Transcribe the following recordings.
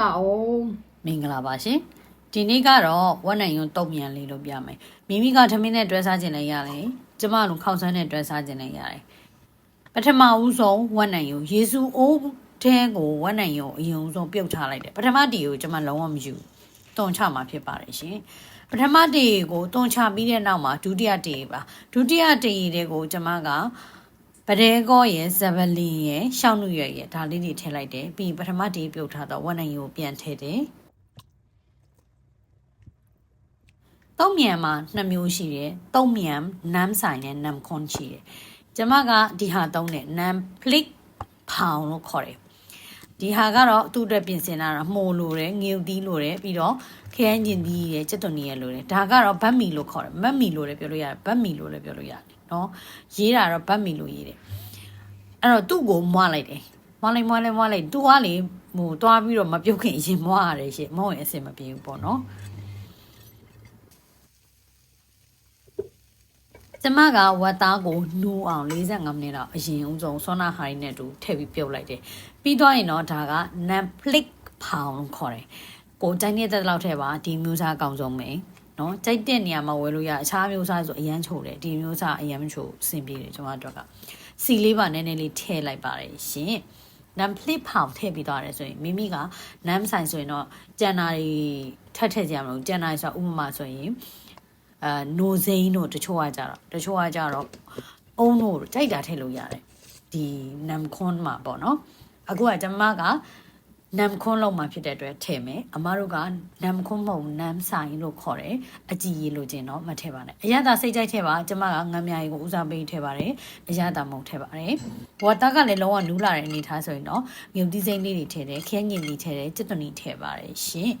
ပါအောင်မင်္ဂလာပါရှင်ဒီနေ့ကတော့ဝက်နိုင်ရုံတုတ်မြန်လေးလို့ပြမယ်မိမိကထမင်းနဲ့တွဲစားခြင်းလည်းရတယ်ကျမတို့ခောက်ဆွမ်းနဲ့တွဲစားခြင်းလည်းရတယ်ပထမဦးဆုံးဝက်နိုင်ရုံယေရှုအိုးထဲကိုဝက်နိုင်ရုံအရင်ဆုံးပြုတ်ထားလိုက်တယ်ပထမတီကိုကျမလုံးဝမယူတုံချမှာဖြစ်ပါတယ်ရှင်ပထမတီကိုတုံချပြီးတဲ့နောက်မှာဒုတိယတီပါဒုတိယတီတွေကိုကျမက ပဒဲကောရဲ့ဇဗလင်ရဲ့ရှောင်းနုရွက်ရဲ့ဒါလေးတွေထည့်လိုက်တယ်ပြီးပထမတီပြုတ်ထားတော့ဝက်နိုင်ရုံကိုပြန်ထည့်တယ်တုံးမြန်မှာနှစ်မျိုးရှိတယ်။တုံးမြန်နမ်ဆိုင်နဲ့နမ်ခွန်ရှိတယ်။ကျမကဒီဟာသုံးတယ်နမ်ဖလစ်ဖောင်လို့ခေါ်တယ်။ဒီဟာကတော့သူ့အတွက်ပြင်ဆင်လာတာမှုလို့တယ်ငေုတ်သီးလို့တယ်ပြီးတော့ခရမ်းကျင်သီးရဲ့စက်သွန်နီရဲ့လို့တယ်ဒါကတော့ဘတ်မီလို့ခေါ်တယ်မတ်မီလို့လည်းပြောလို့ရတယ်ဘတ်မီလို့လည်းပြောလို့ရတယ် နော်ရေးတာတော့ဘတ်မီလို့ရေးတယ်အဲ့တော့သူ့ကိုမွားလိုက်တယ်မွားလိုက်မွားလိုက်မွားလိုက်သူကလေဟိုတွားပြီးတော့မပြုတ်ခင်အရင်မွားရတယ်ရှင့်မဟုတ်ရင်အဆင်မပြေဘူးပေါ့နော်ကျမကဝတ်သားကိုနူးအောင်45မိနစ်တော့အရင်ဦးဆုံးဆောနာဟာရီနဲ့တူထည့်ပြီးပြုတ်လိုက်တယ်ပြီးတော့ရင်တော့ဒါက Netflix ဖောင်ခေါ်တယ်ကိုကြိုက်နေတဲ့လောက်ထည့်ပါဒီမျိုးစားအကောင်ဆုံးပဲเနော်ကြိုက်တဲ့နေရာမှာဝယ်လို့ရအခြားမျိုးစားဆိုအရန်ချိုတယ်ဒီမျိုးစားအရန်မချိုအဆင်ပြေတယ်ကျွန်မတို့ကစီလေးပါနည်းနည်းလေးထည့်လိုက်ပါတယ်ရှင်နမ်ဖလစ်ဖောင်ထည့်ပြီးသွားတယ်ဆိုရင်မိမိကနမ်ဆိုင်ဆိုရင်တော့ကြံနာတွေထပ်ထည့်ကြမလို့ကြံနာဆိုဥပမာဆိုရင်အဲနိုစိန်တို့တချို့ကကြတော့တချို့ကကြတော့အုံးတို့ကြိုက်တာထည့်လို့ရတယ်ဒီနမ်ခွန်မှာပေါ့နော်အခုကကျမက နမ်ခွန်လောက်မှာဖြစ်တဲ့အတွက်ထည့်မယ်အမတို့ကနမ်ခွန်မဟုတ်နမ်ဆိုင်လို့ခေါ်တယ်အကြည်ရလို့ခြင်းတော့မထည့်ပါနဲ့အရသာစိတ်ကြိုက်ထည့်ပါကျမကငမ်းမြရီကိုဦးစားပေးထည့်ပါတယ်အရသာမဟုတ်ထည့်ပါတယ်ဝတ်သားကလည်းလုံးဝနူးလာတဲ့အနေထားဆိုရင်တော့မြုပ်သီးစိမ့်လေးတွေထည့်တယ်ခဲညင်လေးထည့်တယ်ကျွတ်တူနီထည့်ပါတယ်ရှင်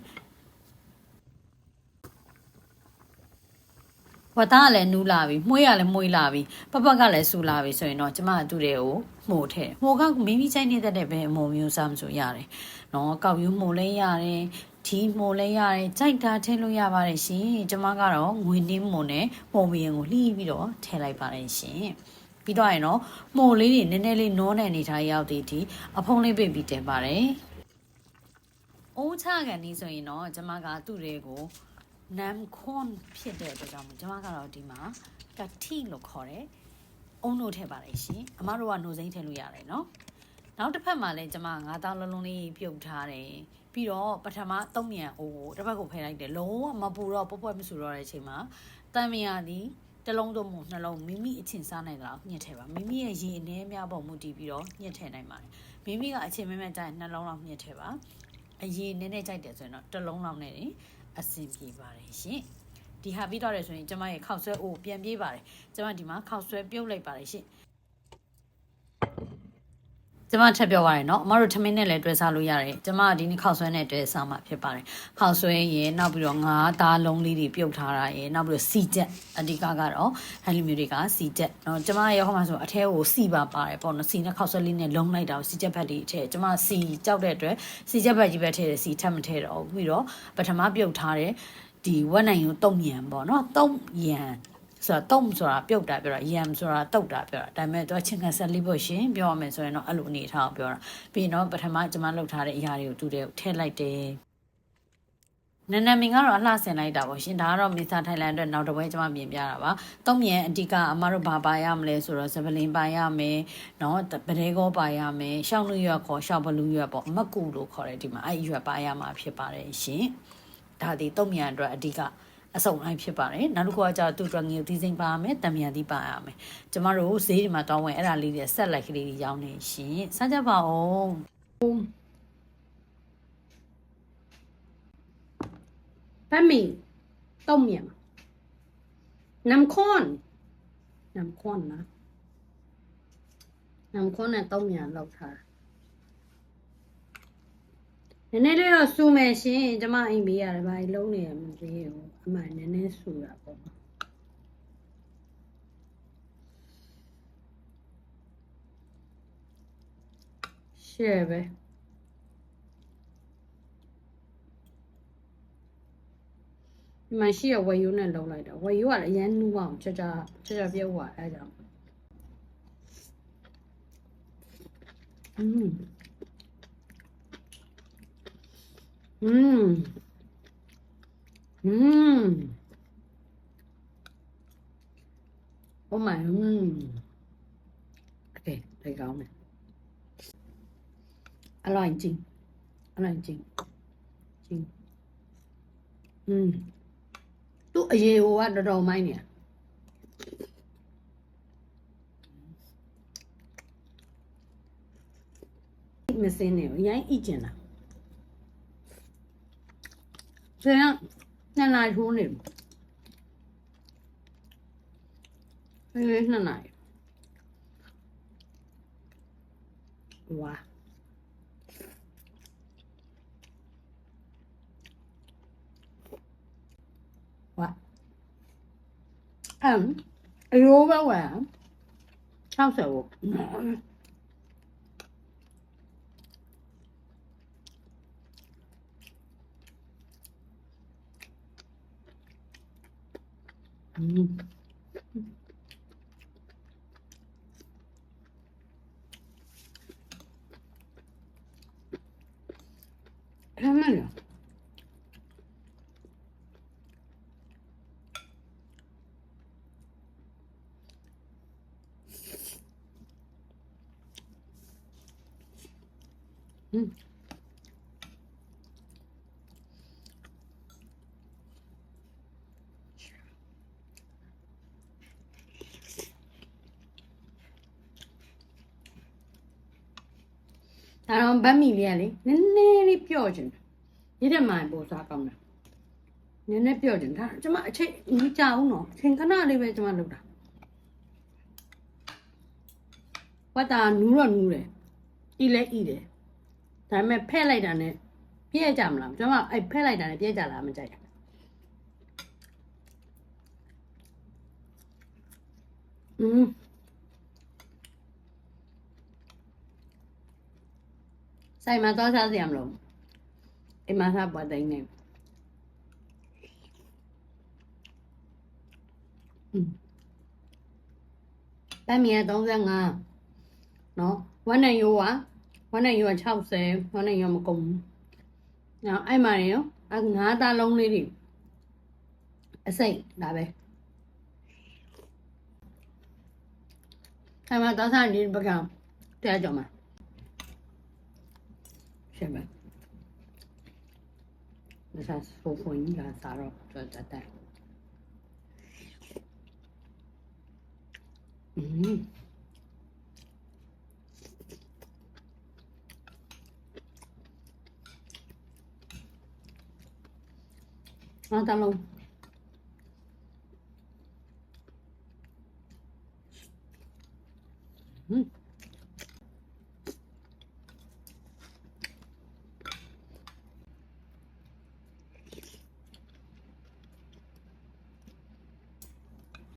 ဝတ်သားကလည်းနူးလာပြီမှုရလည်းမှုလာပြီပပကလည်းဆူလာပြီဆိုရင်တော့ကျမကသူ့တွေကိုမှုထဲမှုကမိမိချိုက်နေတဲ့တဲ့ပဲအမှုမျိုးစားမဆိုရတယ်နော်ကောက်ယူမှုလည်းရတယ်ဒီမှုလည်းရတယ်ကြိုက်တာထည့်လို့ရပါတယ်ရှင်ကျမကတော့ငွေနှင်းမှုနဲ့ပုံမရင်ကိုလှီးပြီးတော့ထည့်လိုက်ပါတယ်ရှင်ပြီးတော့ရင်တော့မှုလေးတွေနည်းနည်းလေးနောတဲ့အနေထားရောက်တည်ဒီအဖုံးလေးပိတ်ပြီးတင်ပါတယ်အိုးချကန်ဒီဆိုရင်တော့ကျမကသူ့တွေကို နမ်ခွန်ဖြစ်တဲ့အတွက်ကြောင့်မို့ကျွန်မကတော့ဒီမှာကတိလို့ခေါ်တယ်။အုံလို့ထည့်ပါလေရှင်။အမတို့ကနှုတ်စိမ့်ထည့်လို့ရတယ်နော်။နောက်တစ်ဖက်မှာလည်းကျွန်မငါးတောင်းလုံးလုံးလေးပြုတ်ထားတယ်။ပြီးတော့ပထမသုံးမြန်အိုးကိုတစ်ဖက်ကိုဖယ်လိုက်တယ်။လုံးဝမပူတော့ပွက်ပွက်မဆူတော့တဲ့အချိန်မှာတန်မယာသည်တစ်လုံးသုံးမှုနှလုံးမိမိအချင်းစားနိုင်တယ်လို့ညှစ်ထည့်ပါမိမိရဲ့ရေအနည်းများပုံမူတည်ပြီးတော့ညှစ်ထည့်နိုင်ပါတယ်မိမိကအချင်းမဲမဲကြိုက်နှလုံးလောက်ညှစ်ထည့်ပါအရေနည်းနည်းကြိုက်တယ်ဆိုရင်တော့တစ်လုံးလောက်နဲ့ အဆင်ပြေပါတယ်ရှင်ဒီဟာပြီးတော့ရဆိုရင်ကျမရဲ့ခောက်ဆွဲအိုးပြန်ပြေးပါတယ်ကျမဒီမှာခောက်ဆွဲပြုတ်လိုက်ပါတယ်ရှင် ကျမထပ်ပြောပါရယ်နော်အမတို့ထမင်းနဲ့လည်းတွဲစားလို့ရတယ်ကျမကဒီနေ့ခောက်ဆွဲနဲ့တွဲစားမှာဖြစ်ပါတယ်ခောက်ဆွဲရင်နောက်ပြီးတော့ငါးသားလုံးလေးတွေပြုတ်ထားတာရယ်နောက်ပြီးတော့စီချက်အဓိကကတော့ဟန်လီမျိုးတွေကစီချက်နော်ကျမရဲ့ဟောမှာဆိုအထဲကိုစီပါပါတယ်ပေါ့နော်စီနဲ့ခောက်ဆွဲလေးနဲ့လုံးလိုက်တာကိုစီချက်ဘက်လေးထည့်ကျမစီကြောက်တဲ့အတွက်စီချက်ဘက်ကြီးပဲထည့်တယ်စီထပ်မထည့်တော့ဘူးပြီးတော့ပထမပြုတ်ထားတဲ့ဒီဝက်နိုင်ရုံတုံညံပေါ့နော်တုံညံ ဆိုတော့တုံဆိုတာပြုတ်တာပြောတာယမ်ဆိုတာတုတ်တာပြောတာဒါပေမဲ့သူကချင်းကန်ဆက်လေးဖို့ရှင်ပြောရမယ်ဆိုရင်တော့အဲ့လိုအနေထားကိုပြောတာပြီးရင်တော့ပထမကျွန်မလုပ်ထားတဲ့အရာတွေကိုသူတည်းထည့်လိုက်တယ်နန္နမင်ကတော့အလှဆင်လိုက်တာပေါ့ရှင်ဒါကတော့မင်းစားထိုင်လန်အတွက်နောက်တစ်ပွဲကျွန်မပြင်ပြတာပါတုံးမြန်အတီကအမတို့ဘာပါရမလဲဆိုတော့ဇပလင်ပါရမယ်နော်ပဒဲကောပါရမယ်ရှောင်းလူရွက်ခေါ်ရှောင်းဘလူရွက်ပေါ့မကူလို့ခေါ်တယ်ဒီမှာအဲ့ရွက်ပါရမှာဖြစ်ပါတယ်ရှင်ဒါဒီတုံးမြန်အတွက်အတီက အစုံလိုက်ဖြစ်ပါတယ်နောက်တစ်ခုကကျတော့သူ့အတွက်ငွေသီးစိမ့်ပါရမယ်တံမြန်သီးပါရမယ်ကျမတို့ဈေးဒီမှာတောင်းဝင်အဲ့ဒါလေးတွေဆက်လိုက်ကလေးတွေရောင်းနေရှင်စကြပါဦး ဘတ်မီต้มမြန်น้ำข้นน้ำข้นนะน้ำข้นနဲ့ต้มမြန်လောက်ထား နည်းနည်းလေးတော့စူမယ်ရှင်ကျမအိမ်ပေးရတယ်ဘာလုံးနေရမသိဘူးအမှန်နည်းနည်းစူတာပေါ့ရှယ်ပဲဒီမှာရှိရဝယ်ယူနဲ့လုံးလိုက်တာဝယ်ယူကလည်းအရန်နူးအောင်ကြကြကြကြပြုတ်သွားအဲကြောင့်อืม Mmm. Mmm. Oh my. Mmm. Ok, thầy gấu này. Alo anh Trinh. Alo anh Trinh. Trinh. Mmm. Tụ gì hoa đồ đồ mai nè. mình mà xem nè, nhái ít chân nào. 这样奶奶处理，因为奶奶，我。嗯，有吧？我，上手。嗯 ရို ဒါတော့ဗတ်မီလေးကလေနည်းနည်းလေးပြော့ချင်တယ်ရတဲ့မိုင်ပို့စားကောင်းတယ်နည်းနည်းပြော့ချင်ဒါကျမအချိန်မကြဘူးနော်အချိန်ခဏလေးပဲကျမလုပ်တာဝတ်တာနူးတော့နူးတယ်ဤလဲဤတယ်ဒါပေမဲ့ဖဲ့လိုက်တာနဲ့ပြည့်ကြမလားကျမအဲ့ဖဲ့လိုက်တာနဲ့ပြည့်ကြလားမကြိုက်ဘူးอืม ဆိုင်မှာသွားစားစရာမလိုအိမ်မှာစားပွားတိုင်းနေတမ်းမြေ35နော်ဝမ်းနိုင်ရိုးကဝမ်းနိုင်ရိုးက60ဝမ်းနိုင်ရိုးမကုန်ဘူးနော်အဲ့မှာရောအငါးသားလုံးလေးတွေအစိတ်ဒါပဲဆိုင်မှာသွားစားဒီဘက်ကတရားကြော်မှာ Saya sokong ini dengan.